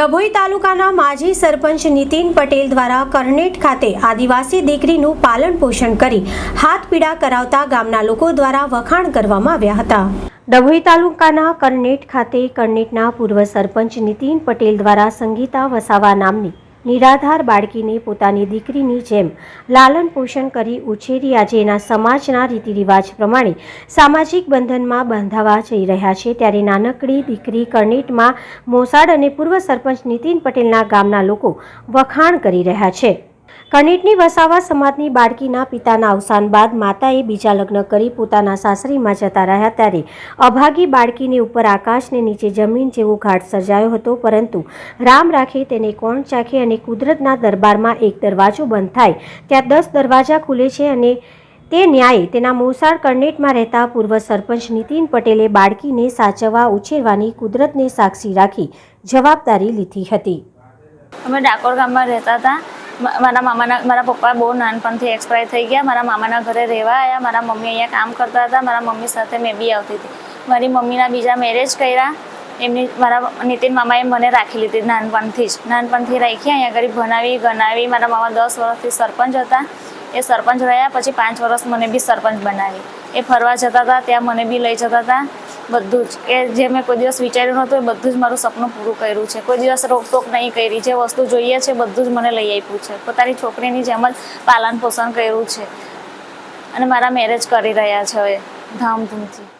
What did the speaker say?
ડભોઈ તાલુકાના માજી સરપંચ નીતિન પટેલ દ્વારા કરનેટ ખાતે આદિવાસી દીકરીનું પાલન પોષણ કરી હાથ પીડા કરાવતા ગામના લોકો દ્વારા વખાણ કરવામાં આવ્યા હતા. ડભોઈ તાલુકાના કરનેટ ખાતે કરનેટના પૂર્વ સરપંચ નીતિન પટેલ દ્વારા સંગીતા વસાવા નામની નિરાધાર બાળકીને પોતાની દીકરીની જેમ લાલન પોષણ કરી ઉછેરી આજે એના સમાજના રીતિરિવાજ પ્રમાણે સામાજિક બંધનમાં બાંધાવા જઈ રહ્યા છે. ત્યારે નાનકડી દીકરી કરનેટમાં મોસાડ અને પૂર્વ સરપંચ નીતિન પટેલના ગામના લોકો વખાણ કરી રહ્યા છે. કરનેટની વસાવા સમાજની બાળકીના પિતાના અવસાન બાદ માતાએ બીજા લગ્ન કરી પોતાના સાસરીમાં જતા રહ્યા ત્યારે અભાગી બાળકીને ઉપર આકાશને નીચે જમીન જેવો ઘાટ સર્જાયો હતો, પરંતુ રામ રાખે તેને કોણ ચાખે અને કુદરતના દરબારમાં એક દરવાજો બંધ થાય ત્યાં દસ દરવાજા ખુલે છે અને તે ન્યાયે તેના મોસાળ કરનેટમાં રહેતા પૂર્વ સરપંચ નીતિન પટેલે બાળકીને સાચવવા ઉછેરવાની કુદરતને સાક્ષી રાખી જવાબદારી લીધી હતી. અમે ડાકોર ગામમાં રહેતા હતા. મારા મામાના, મારા પપ્પા બહુ નાનપણથી એક્સપાયર થઈ ગયા. મારા મામાના ઘરે રહેવા આવ્યા મારા મમ્મી અહીંયા કામ કરતા હતા. મારા મમ્મી સાથે મેં બી આવતી હતી. મારી મમ્મીના બીજા મેરેજ કર્યા. એમની, મારા નીતિન મામાએ મને રાખી લીધી નાનપણથી જ. નાનપણથી રાખી અહીંયા આગળ ભણાવી, ગણાવી. મારા મામા દસ વર્ષથી સરપંચ હતા. એ સરપંચ રહ્યા. પછી પાંચ વર્ષ મને બી સરપંચ બનાવી. એ ફરવા જતા હતા. ત્યાં મને બી લઈ જતા હતા. બધું જ. કે જે મેં કોઈ દિવસ વિચાર્યું નહોતું, એ બધું જ મારું સપનું પૂરું કર્યું છે. કોઈ દિવસ રોકટોક નહીં કરી. જે વસ્તુ જોઈએ છે, બધું જ મને લઈ આપ્યું છે. પોતાની છોકરીની જેમ જ પાલન પોષણ કર્યું છે. અને મારા મેરેજ કરી રહ્યા છે હવે, ધામધૂમથી.